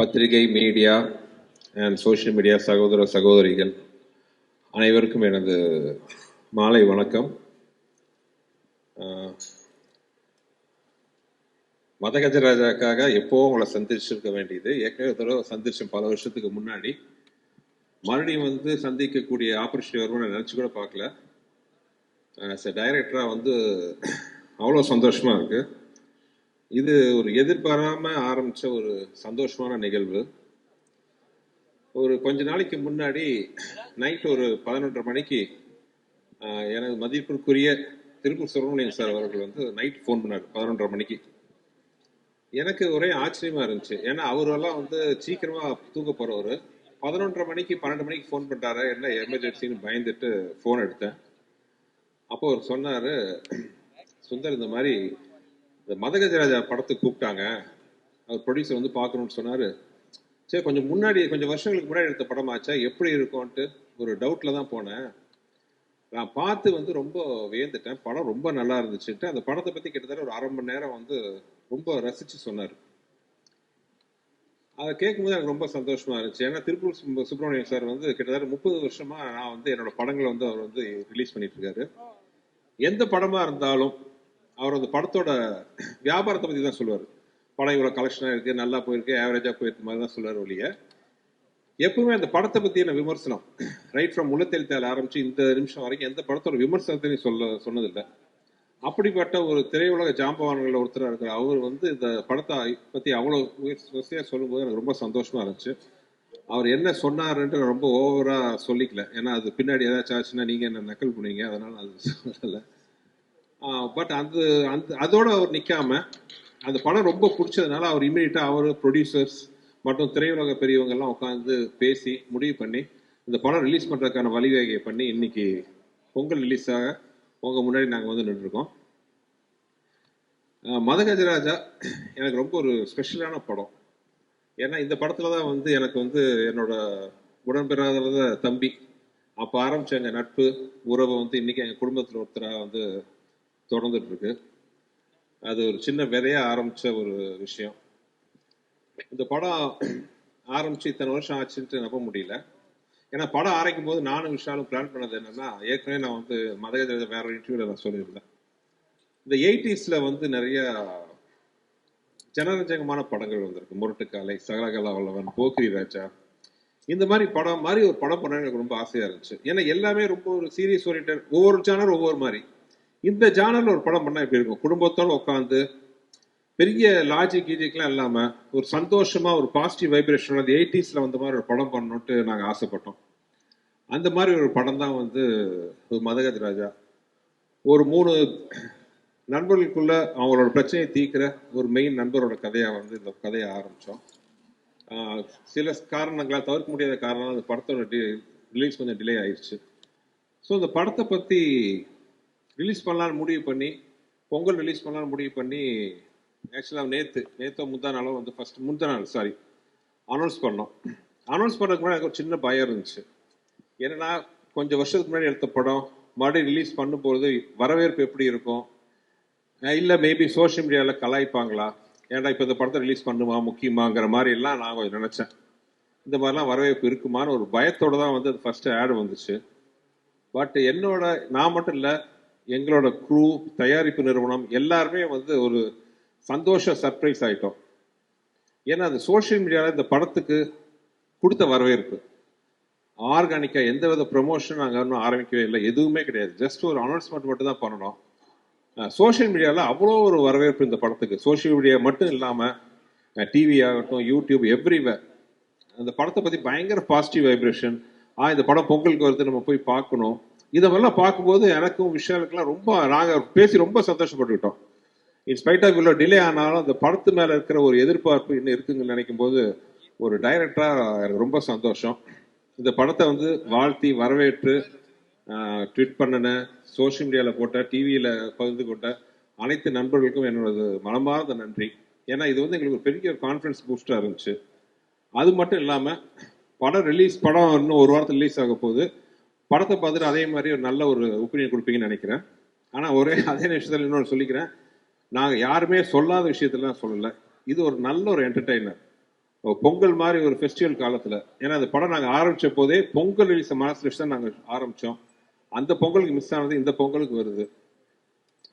பத்திரிகை media and social media சகோதர சகோதரிகள் அனைவருக்கும் எனது மாலை வணக்கம். மதகஜராஜாக்காக எப்போ உங்களை சந்திச்சிருக்க வேண்டியது? ஏற்கனவே தடவை சந்திச்சேன் பல வருஷத்துக்கு முன்னாடி. மறுபடியும் வந்து சந்திக்கக்கூடிய ஆப்பர்ச்சுனிட்டி வரும்னு நினச்சி கூட பார்க்கல. டைரக்டராக வந்து அவ்வளோ சந்தோஷமாக இருக்குது இது ஒரு எதிர்பாராம ஆரம்பிச்ச ஒரு சந்தோஷமான நிகழ்வு. ஒரு கொஞ்ச நாளைக்கு முன்னாடி நைட் ஒரு பதினொன்றரை மணிக்கு எனது மதிப்பிற்குரிய திருப்பூர் சுப்பிரமணியன் சார் அவர்கள் வந்து நைட் ஃபோன் பண்ணார் பதினொன்றரை மணிக்கு. எனக்கு ஒரே ஆச்சரியமா இருந்துச்சு. ஏன்னா அவரெல்லாம் வந்து சீக்கிரமா தூங்க போறவர். பதினொன்றரை மணிக்கு பன்னெண்டு மணிக்கு ஃபோன் பண்ணிட்டாரு என்ன எமர்ஜென்சின்னு பயந்துட்டு ஃபோன் எடுத்தேன். அப்போ அவர் சொன்னாரு சுந்தர் இந்த மாதிரி இந்த மதகஜராஜா படத்துக்கு கூப்பிட்டாங்க. அவர் ப்ரொடியூசர் வந்து பார்க்கணும்னு சொன்னார். சரி கொஞ்சம் முன்னாடி கொஞ்சம் வருஷங்களுக்கு முன்னாடி எடுத்த படமாச்சா? எப்படி இருக்கும்ன்ட்டு ஒரு டவுட்டில் தான் போனேன். நான் பார்த்து வந்து ரொம்ப வியந்துட்டேன். படம் ரொம்ப நல்லா இருந்துச்சுன்ட்டு அந்த படத்தை பற்றி கிட்டத்தட்ட ஒரு அரை மணி நேரம் வந்து ரொம்ப ரசித்து சொன்னார். அதை கேட்கும்போது எனக்கு ரொம்ப சந்தோஷமா இருந்துச்சு. ஏன்னா திருப்பூர் சுப்பிரமணியம் சார் வந்து கிட்டத்தட்ட முப்பது வருஷமா நான் வந்து என்னோட படங்களை வந்து அவர் வந்து ரிலீஸ் பண்ணிட்டு இருக்காரு. எந்த படமா இருந்தாலும் அவர் அந்த படத்தோட வியாபாரத்தை பற்றி தான் சொல்லுவார். படம் இவ்வளோ கலெக்ஷனாக இருக்குது நல்லா போயிருக்கு ஆவரேஜாக போயிருக்கு மாதிரி தான் சொல்லுவார் ஒழிய எப்பவுமே அந்த படத்தை பத்தியான விமர்சனம்? ரைட் ஃப்ரம் முள்ளத்தெழுத்தால் ஆரம்பித்து இந்த நிமிஷம் வரைக்கும் எந்த படத்தோட விமர்சனத்தையும் சொல்ல சொன்னதில்லை. அப்படிப்பட்ட ஒரு திரையுலக ஜாம்பவான்களில் ஒருத்தராக இருக்கிற அவர் வந்து இந்த படத்தை பற்றி அவ்வளோ விமர்சையா சொல்லும்போது எனக்கு ரொம்ப சந்தோஷமாக இருந்துச்சு. அவர் என்ன சொன்னாருன்ட்டு ரொம்ப ஓவராக சொல்லிக்கல. ஏன்னா அது பின்னாடி ஏதாச்சும் ஆச்சுன்னா நீங்கள் என்ன நக்கல் பண்ணுவீங்க? அதனால் அது சொல்லலை. பட் அந்த அந்த அதோட அவர் நிற்காம அந்த படம் ரொம்ப பிடிச்சதுனால அவர் இமீடியட்டா அவர் ப்ரொடியூசர்ஸ் மற்றும் திரையுலக பெரியவங்க எல்லாம் உட்காந்து பேசி முடிவு பண்ணி இந்த படம் ரிலீஸ் பண்ணுறதுக்கான வழிவகையை பண்ணி இன்னைக்கு பொங்கல் ரிலீஸ் ஆக முன்னாடி நாங்கள் வந்து நின்றுருக்கோம். மதகஜராஜா எனக்கு ரொம்ப ஒரு ஸ்பெஷலான படம். ஏன்னா இந்த படத்தில் தான் வந்து எனக்கு வந்து என்னோட உடன்பிறாத தம்பி அப்போ ஆரம்பித்த எங்கள் நட்பு உறவை வந்து இன்னைக்கு எங்கள் குடும்பத்தில் ஒருத்தராக வந்து தொடர்ந்துட்டு இருக்கு அது ஒரு சின்ன விதையாக ஆரம்பித்த ஒரு விஷயம். இந்த படம் ஆரம்பித்து இத்தனை வருஷம் ஆச்சுன்ட்டு நம்ப முடியல. ஏன்னா படம் ஆரம்பிக்கும் போது நானும் விஷாலும் பிளான் பண்ணது என்னன்னா ஏற்கனவே நான் வந்து மதகஜ வேற ஒரு இன்டர்வியூல நான் சொல்லியிருந்தேன். இந்த எயிட்டிஸ்ல வந்து நிறைய ஜனரஞ்சகமான படங்கள் வந்திருக்கு. முரட்டுக்காலை சகலகலா வல்லவன் போக்கிரி ராஜா. இந்த மாதிரி படம் மாதிரி ஒரு படம் பண்ண எனக்கு ரொம்ப ஆசையா இருந்துச்சு. ஏன்னா எல்லாமே ரொம்ப ஒரு சீரியஸ் ஓரியன்ட் ஒவ்வொரு சேனல் ஒவ்வொரு மாதிரி. இந்த ஜானரில் ஒரு படம் பண்ணால் எப்படி இருக்கும்? குடும்பத்தோடு உட்காந்து பெரிய லாஜிக் கீஜிக்லாம் இல்லாமல் ஒரு சந்தோஷமாக ஒரு பாசிட்டிவ் வைப்ரேஷன் அந்த எயிட்டிஸில் வந்த மாதிரி ஒரு படம் பண்ணணுன்ட்டு நாங்கள் ஆசைப்பட்டோம். அந்த மாதிரி ஒரு படம் தான் வந்து ஒரு ராஜா. ஒரு மூணு நண்பர்களுக்குள்ள அவங்களோட பிரச்சனையை தீர்க்கிற ஒரு மெயின் நண்பரோட கதையாக வந்து இந்த கதையை ஆரம்பித்தோம் சில காரணங்களாக தவிர்க்க முடியாத காரணம் அந்த படத்தோட ரிலீஸ் கொஞ்சம் டிலே ஆயிடுச்சு ஸோ இந்த படத்தை பற்றி ரிலீஸ் பண்ணலான்னு முடிவு பண்ணி பொங்கல் ரிலீஸ் பண்ணலான்னு முடிவு பண்ணி ஆக்சுவலாக நேற்று நேற்று முந்தா நாளோ வந்து ஃபர்ஸ்ட் முந்தா நாள் சாரி அனௌன்ஸ் பண்ணோம். அனௌன்ஸ் பண்ணுறதுக்கு முன்னாடி எனக்கு ஒரு சின்ன பயம் இருந்துச்சு. ஏன்னா கொஞ்சம் வருஷத்துக்கு முன்னாடி எடுத்த படம் மறுபடியும் ரிலீஸ் பண்ணும்போது வரவேற்பு எப்படி இருக்கும்? இல்லை மேபி சோஷியல் மீடியாவில் கலாய்ப்பாங்களா? ஏன்டா இப்போ இந்த படத்தை ரிலீஸ் பண்ணுமா முக்கியமாங்கிற மாதிரி எல்லாம் நான் கொஞ்சம் நினச்சேன். இந்த மாதிரிலாம் வரவேற்பு இருக்குமான்னு ஒரு பயத்தோடு தான் வந்து ஃபஸ்ட்டு ஆடு வந்துச்சு. பட் என்னோட நான் மட்டும் இல்லை எங்களோட குரூ தயாரிப்பு நிறுவனம் எல்லாருமே வந்து ஒரு சந்தோஷ சர்ப்ரைஸ் ஆகிட்டோம் ஏன்னா அந்த சோஷியல் மீடியாவில் இந்த படத்துக்கு கொடுத்த வரவேற்பு. ஆர்கானிக்காக எந்த வித ப்ரொமோஷன் நாங்கள் இன்னும் ஆரம்பிக்கவே இல்லை. எதுவுமே கிடையாது. ஜஸ்ட் ஒரு அனௌன்ஸ்மெண்ட் மட்டும் தான் பண்ணணும். சோஷியல் மீடியாவில் அவ்வளோ ஒரு வரவேற்பு இந்த படத்துக்கு. சோஷியல் மீடியா மட்டும் இல்லாமல் டிவி ஆகட்டும் யூடியூப் எவ்ரிவேர் அந்த படத்தை பற்றி பயங்கர பாசிட்டிவ் வைப்ரேஷன் ஆ இந்த படம் பொங்கலுக்கு வருது நம்ம போய் பார்க்கணும். இதெல்லாம் பார்க்கும்போது எனக்கும் விஷாலுக்கெல்லாம் ரொம்ப நாங்கள் பேசி ரொம்ப சந்தோஷப்பட்டுக்கிட்டோம். இன்ஸ்பைட் ஆஃப் இவ்வளோ டிலே ஆனாலும் அந்த படத்து மேலே இருக்கிற ஒரு எதிர்பார்ப்பு இன்னும் இருக்குங்கன்னு நினைக்கும் போது ஒரு டைரக்டராக எனக்கு ரொம்ப சந்தோஷம். இந்த படத்தை வந்து வாழ்த்தி வரவேற்று ட்வீட் பண்ணின சோஷியல் மீடியாவில் போட்ட டிவியில் பகிர்ந்து கொண்ட அனைத்து நண்பர்களுக்கும் என்னோட மனமார்ந்த நன்றி. ஏன்னா இது வந்து எங்களுக்கு ஒரு பெரிய ஒரு கான்ஃபிடன்ஸ் பூஸ்டாக இருந்துச்சு. அது மட்டும் இல்லாமல் படம் ரிலீஸ் படம் இன்னும் ஒரு வாரத்தில் ரிலீஸ் ஆக போகுது. படத்தை பார்த்துட்டு அதே மாதிரி ஒரு நல்ல ஒரு ஒப்பீனியன் கொடுப்பீங்கன்னு நினைக்கிறேன். ஆனால் ஒரே அதே விஷயத்தில் இன்னொன்று சொல்லிக்கிறேன். நாங்கள் யாருமே சொல்லாத விஷயத்தெல்லாம் சொல்லலை. இது ஒரு நல்ல ஒரு என்டர்டெய்னர் பொங்கல் மாதிரி ஒரு ஃபெஸ்டிவல் காலத்தில். ஏன்னா அந்த படம் நாங்கள் ஆரம்பிச்ச போதே பொங்கல் ரிலீஸ் மனசுல வச்சு தான் நாங்கள் ஆரம்பித்தோம் அந்த பொங்கலுக்கு மிஸ் ஆனது இந்த பொங்கலுக்கு வருது.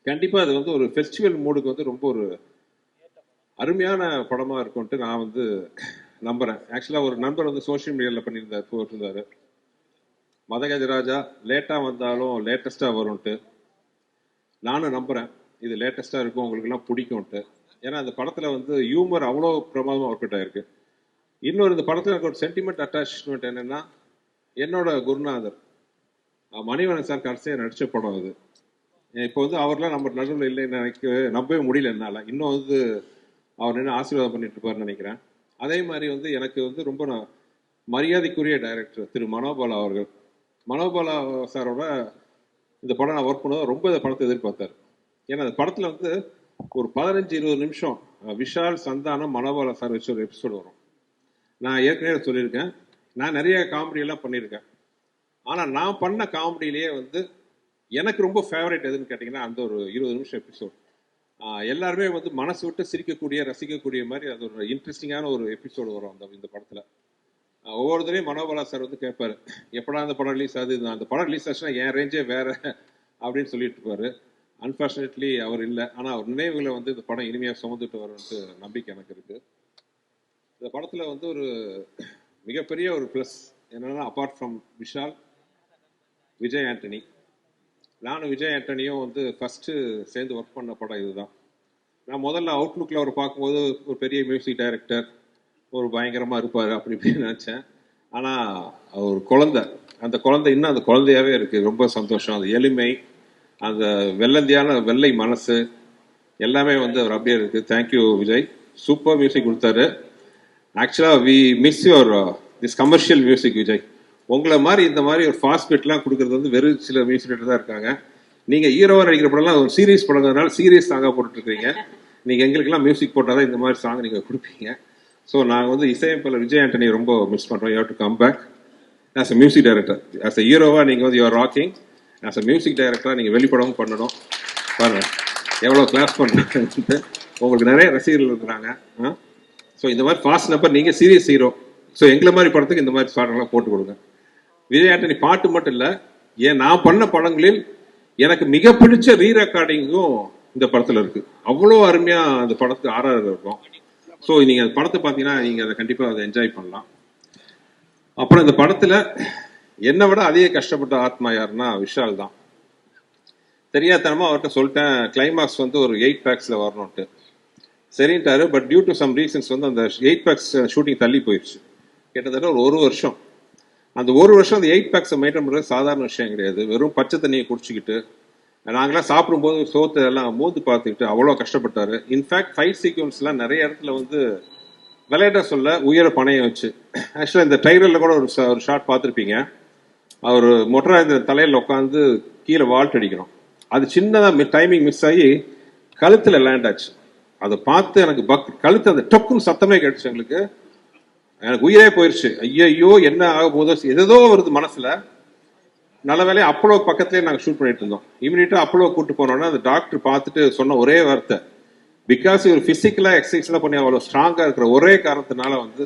கண்டிப்பாக அது வந்து ஒரு ஃபெஸ்டிவல் மூடுக்கு வந்து ரொம்ப ஒரு அருமையான படமாக இருக்கும்ட்டு நான் வந்து நம்புகிறேன் ஆக்சுவலாக ஒரு நண்பர் வந்து சோஷியல் மீடியாவில் பண்ணியிருந்தார் போட்டிருந்தாரு. மதகஜராஜா லேட்டா வந்தாலும் லேட்டஸ்டா வரும்ட்டு. நானும் நம்புறேன். இது லேட்டஸ்டா இருக்கும் உங்களுக்கு எல்லாம் பிடிக்கும்ட்டு. ஏன்னா அந்த படத்துல வந்து ஹியூமர் அவ்வளோ பிரமாதமா ஒர்க் அவுட் ஆயிருக்கு. இன்னொரு இந்த படத்துல எனக்கு ஒரு சென்டிமெண்ட் அட்டாச்மெண்ட் என்னன்னா என்னோட குருநாதர். மணிவனன் சார் கடைசியாக நடிச்ச படம் அது. இப்போ வந்து அவர்லாம் நம்ம நடுவில் இல்லைன்னு நினைக்க நம்பவே முடியல என்னால். இன்னும் வந்து அவர் என்ன ஆசீர்வாதம் பண்ணிட்டு இருப்பாருன்னு நினைக்கிறேன். அதே மாதிரி வந்து எனக்கு வந்து ரொம்ப மரியாதைக்குரிய டைரக்டர் திரு மனோபாலா அவர்கள். மனோபாலா சாரோட இந்த படம் நான் ஒர்க் பண்ணதும் ரொம்ப இந்த படத்தை எதிர்பார்த்தார். ஏன்னா அந்த படத்தில் வந்து ஒரு பதினஞ்சு இருபது நிமிஷம் விஷால் சந்தானம் மனோபாலா சார் வச்சு ஒரு எபிசோடு வரும். நான் ஏற்கனவே சொல்லியிருக்கேன். நான் நிறைய காமெடியெல்லாம் பண்ணியிருக்கேன். ஆனால் நான் பண்ண காமெடியிலேயே வந்து எனக்கு ரொம்ப ஃபேவரட் எதுன்னு கேட்டிங்கன்னா அந்த ஒரு இருபது நிமிஷம் எபிசோட் எல்லாருமே வந்து மனசு விட்டு சிரிக்கக்கூடிய ரசிக்கக்கூடிய மாதிரி அது ஒரு இன்ட்ரெஸ்டிங்கான ஒரு எபிசோடு வரும் அந்த இந்த படத்தில். ஒவ்வொருத்தரையும் மனோபாலா சார் வந்து கேட்பாரு. எப்படா அந்த படம் ரிலீஸ் ஆகுது? அந்த படம் ரிலீஸ் ஆச்சுன்னா என் ரேஞ்சே வேற அப்படின்னு சொல்லிட்டு இருப்பாரு. அன்பார்ச்சுனேட்லி அவர் இல்லை. ஆனால் அவர் நினைவுகளை வந்து இந்த படம் இனிமையாக சுமந்துட்டு வரும்ட்டு நம்பிக்கை எனக்கு இருக்கு. இந்த படத்தில் வந்து ஒரு மிகப்பெரிய ஒரு ப்ளஸ் என்னன்னா அப்பார்ட் ஃப்ரம் விஷால் விஜய் ஆண்டனி. நானும் விஜய் ஆண்டனியும் வந்து ஃபஸ்ட்டு சேர்ந்து ஒர்க் பண்ண படம் இதுதான். நான் முதல்ல அவுட்லுக்கில் அவர் பார்க்கும்போது ஒரு பெரிய மியூசிக் டைரக்டர் ஒரு பயங்கரமாக இருப்பார் அப்படி நினச்சேன். ஆனால் அவர் குழந்தை. அந்த குழந்தை இன்னும் அந்த குழந்தையாவே இருக்குது ரொம்ப சந்தோஷம். அந்த எளிமை. அந்த வெள்ளந்தியான வெள்ளை மனசு. எல்லாமே வந்து அவர் அப்படியே இருக்குது தேங்க்யூ விஜய். சூப்பர் மியூசிக் கொடுத்தாரு. ஆக்சுவலாக we miss your this commercial music Vijay. உங்களை மாதிரி இந்த மாதிரி ஒரு ஃபாஸ்ட் பீட்லாம் கொடுக்குறது வந்து வெறும் சில மியூசிக் தான் இருக்காங்க. நீங்கள் ஹீரோவாக நடிக்கிற படம்லாம் ஒரு சீரியஸ் படங்கிறதுனால சீரியஸ் சாங்காக போட்டுட்ருக்கீங்க நீங்கள் எங்களுக்கெல்லாம் மியூசிக் போட்டால் தான் இந்த மாதிரி சாங் நீங்கள் கொடுப்பீங்க. ஸோ நாங்கள் வந்து இசையமைப்பாளர் விஜய் ஆண்டனி ரொம்ப மிஸ் பண்ணுறோம் you to come back as a music director as a ஹீரோவாக நீங்கள் வந்து your rocking as a music டைரக்டராக நீங்கள் வெளிப்படவும் பண்ணணும். பாருங்க எவ்வளோ கிளாஸ் பண்ணுறீங்க உங்களுக்கு நிறைய ரசிகர்கள் இருக்கிறாங்க. ஸோ இந்த மாதிரி ஃபாஸ்ட் நம்பர் நீங்கள் சீரியஸ் ஹீரோ ஸோ எங்களை மாதிரி படத்துக்கு இந்த மாதிரி பாடங்கள்லாம் போட்டு கொடுங்க. விஜய் ஆண்டனி பாட்டு மட்டும் இல்லை ஏன் நான் பண்ண படங்களில் எனக்கு மிக பிடிச்ச ரீ ரெக்கார்டிங்கும் இந்த படத்தில் இருக்குது அவ்வளோ அருமையாக அந்த படத்துக்கு ஆர்ஆர் இருக்கும். ஸோ நீங்க படத்தை பார்த்தீங்கன்னா நீங்க அதை கண்டிப்பாக அதை என்ஜாய் பண்ணலாம். அப்புறம் இந்த படத்துல என்னை விட அதிக கஷ்டப்பட்ட ஆத்மா யாருன்னா விஷால் தான். தெரியாதனமா அவர்கிட்ட சொல்லிட்டேன் கிளைமாக்ஸ் வந்து ஒரு எயிட் பேக்ஸ்ல வரணும்ட்டு சரின்ட்டாரு but due to some reasons வந்து அந்த எயிட் பேக்ஸ் ஷூட்டிங் தள்ளி போயிடுச்சு கிட்டத்தட்ட ஒரு ஒரு வருஷம். அந்த ஒரு வருஷம் அந்த எயிட் பேக்ஸை மெயின்டைன் பண்ணுறது சாதாரண விஷயம் கிடையாது. வெறும் பச்சை தண்ணியை குடிச்சிக்கிட்டு நாங்களாம் சாப்பிடும்போது சோத்தை எல்லாம் மோந்து பார்த்துக்கிட்டு அவ்வளோ கஷ்டப்பட்டாரு. இன்ஃபேக்ட் ஃபைட் சீக்வன்ஸ்லாம் நிறைய இடத்துல வந்து விளையாட்ட சொல்ல உயர பணையம் வச்சு. ஆக்சுவலாக இந்த டைரலில் கூட ஒரு ஒரு ஷாட் பார்த்துருப்பீங்க. அவர் மொட்டரா இந்த தலையில் உட்காந்து கீழே வால்ட் அடிக்கணும் அது சின்னதாக டைமிங் மிஸ் ஆகி கழுத்தில் லேண்ட் ஆச்சு. அதை பார்த்து எனக்கு பக் கழுத்து அந்த டொக்குன்னு சத்தமே கேட்டுச்சு எங்களுக்கு. எனக்கு உயிரே போயிடுச்சு ஐயோ என்ன ஆக போதோ எதோ வருது மனசில். நல்ல வேலையை அப்போலோ பக்கத்துலேயே நாங்கள் ஷூட் பண்ணிட்டு இருந்தோம். இமீடியட்டாக அப்போலோ கூட்டு போனோன்னா அந்த டாக்டர் பார்த்துட்டு சொன்ன ஒரே வார்த்தை. பிகாஸ் இவர் ஃபிசிக்கலாக எக்ஸசைஸ்லாம் பண்ணி அவ்வளோ ஸ்ட்ராங்காக இருக்கிற ஒரே காரணத்தினால வந்து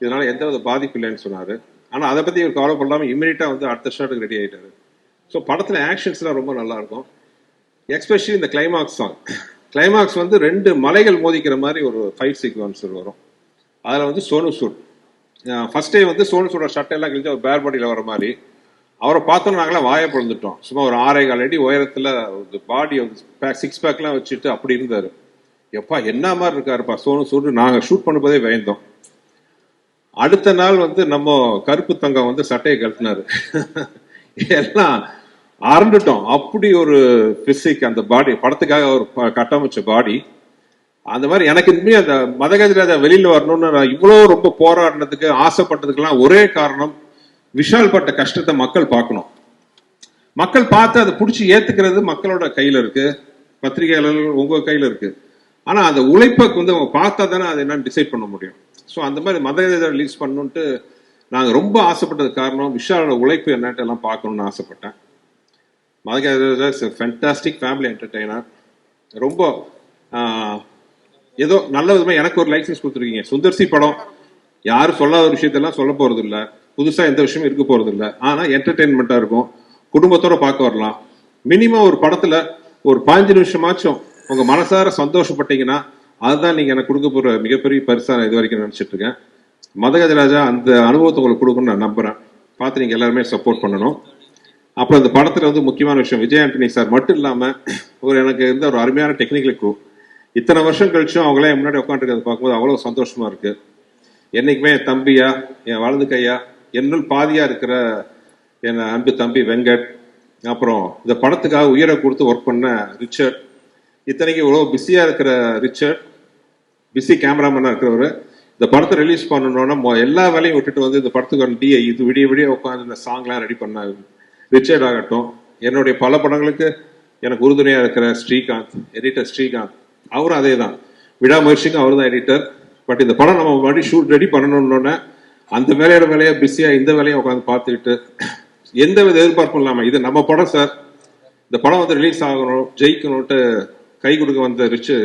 இதனால எந்த வித பாதிப்பு இல்லைன்னு சொன்னார். ஆனால் அதை பற்றி இவர் கவலை பண்ணாமல் இமீடியட்டாக வந்து அடுத்த ஷாட்டுக்கு ரெடி ஆகிட்டாரு ஸோ படத்தில் ஆக்ஷன்ஸ்லாம் ரொம்ப நல்லா இருக்கும். எக்ஸ்பெஷலி இந்த கிளைமாக்ஸ் சாங் கிளைமாக்ஸ் வந்து ரெண்டு மலைகள் மோதிக்கிற மாதிரி ஒரு ஃபைட் சீக்வன்ஸ் வரும். அதில் வந்து சோனு சூட் ஃபர்ஸ்ட் டே வந்து சோனு சூட எல்லாம் கிழிச்சு அவர் பேர் பாடியில் வர மாதிரி. அவரை பார்த்தோம் நாங்களாம் வாயை பிறந்துட்டோம். சும்மா ஒரு ஆறே கால் அடி உயரத்தில் பாடி சிக்ஸ் பேக்லாம் வச்சுட்டு அப்படி இருந்தார். எப்பா என்ன மாதிரி இருக்காருப்பா? சோனு சோனு நாங்கள் ஷூட் பண்ணும்போதே பயந்தோம் அடுத்த நாள் வந்து நம்ம கருப்பு தங்கம் வந்து சட்டையை கழட்டினாரு. எல்லாம் அரண்டுட்டோம் அப்படி ஒரு பிசிக் அந்த பாடி படத்துக்காக ஒரு ப- கட்டமைச்ச பாடி அந்த மாதிரி எனக்கு இனிமே அந்த மதகஜராஜா வெளியில் வரணும்னு நான் இவ்வளோ ரொம்ப போராடினதுக்கு ஆசைப்பட்டதுக்கெல்லாம் ஒரே காரணம் விஷால் பட்ட கஷ்டத்தை மக்கள் பார்க்கணும். மக்கள் பார்த்து அதை பிடிச்சி ஏத்துக்கிறது மக்களோட கையில இருக்கு. பத்திரிகையாளர்கள் உங்க கையில இருக்கு. ஆனா அந்த உழைப்பை வந்து அவங்க பார்த்தா தானே அதை என்னன்னு டிசைட் பண்ண முடியும். ஸோ அந்த மாதிரி மதகஜா ரிலீஸ் பண்ணணுன்ட்டு நாங்கள் ரொம்ப ஆசைப்பட்டது காரணம் விஷாலோட உழைப்பு என்னன்ட்டு எல்லாம் பார்க்கணும்னு ஆசைப்பட்டேன். Madagaja is fantastic family entertainer ரொம்ப ஏதோ நல்ல விதமாக எனக்கு ஒரு லைசன்ஸ் கொடுத்துருக்கீங்க. சுந்தர்சி படம். யாரும் சொல்லாத ஒரு விஷயத்தெல்லாம் சொல்ல போறது இல்லை புதுசாக எந்த விஷயமும் இருக்க போறது இல்லை ஆனால் என்டர்டெயின்மெண்ட்டாக இருக்கும். குடும்பத்தோட பார்க்க வரலாம். மினிமம் ஒரு படத்தில் ஒரு பாஞ்சு நிமிஷமாச்சும் உங்கள் மனசார சந்தோஷப்பட்டீங்கன்னா அதுதான் நீங்கள் எனக்கு கொடுக்க போகிற மிகப்பெரிய பரிசாக நான் இது வரைக்கும் நினச்சிட்டு இருக்கேன். மதகஜராஜா அந்த அனுபவத்தை உங்களுக்கு கொடுக்கணும்னு நான் நம்புகிறேன் பார்த்து நீங்கள் எல்லாருமே சப்போர்ட் பண்ணணும். அப்புறம் இந்த படத்தில் வந்து முக்கியமான விஷயம் விஜய் ஆண்டனி சார் மட்டும் இல்லாமல் ஒரு எனக்கு இருந்த ஒரு அருமையான டெக்னிக்கல் குரூ இத்தனை வருஷம் கழிச்சும் அவங்களே முன்னாடி உட்காந்துருக்கிறது பார்க்கும்போது அவ்வளோ சந்தோஷமாக இருக்குது என்னைக்குமே என் தம்பியா என் வலது கையா என்னுள் பாதியா இருக்கிற என் அன்பு தம்பி வெங்கட் அப்புறம் இந்த படத்துக்காக உயிரை கொடுத்து ஒர்க் பண்ண ரிச்சர்ட். இத்தனைக்கு இவ்வளோ பிஸியா இருக்கிற ரிச்சர்ட் பிஸி கேமராமேனா இருக்கிறவர் இந்த படத்தை ரிலீஸ் பண்ணணும்னா மொ- எல்லா வேலையும் விட்டுட்டு வந்து இந்த படத்துக்கு டிஐ இது விடிய விடிய உட்காந்து இந்த சாங்லாம் ரெடி பண்ண ரிச்சர்ட் ஆகட்டும். என்னுடைய பல படங்களுக்கு எனக்கு உறுதுணையா இருக்கிற ஸ்ரீகாந்த் எடிட்டர் ஸ்ரீகாந்த். அவரும் அதே தான் விடாமுயற்சிக்கும் அவர் தான் எடிட்டர் பட் இந்த படம் நம்ம மறுபடியும் ஷூட் ரெடி பண்ணணும்னோடனே அந்த வேலையோட வேலையா பிஸியா இந்த வேலையை உட்காந்து பார்த்துக்கிட்டு எந்த வித எதிர்பார்ப்பும் இல்லாம இது நம்ம படம் சார் இந்த படம் வந்து ரிலீஸ் ஆகணும் ஜெயிக்கணும்ட்டு கை கொடுக்க வந்த ரிச்சு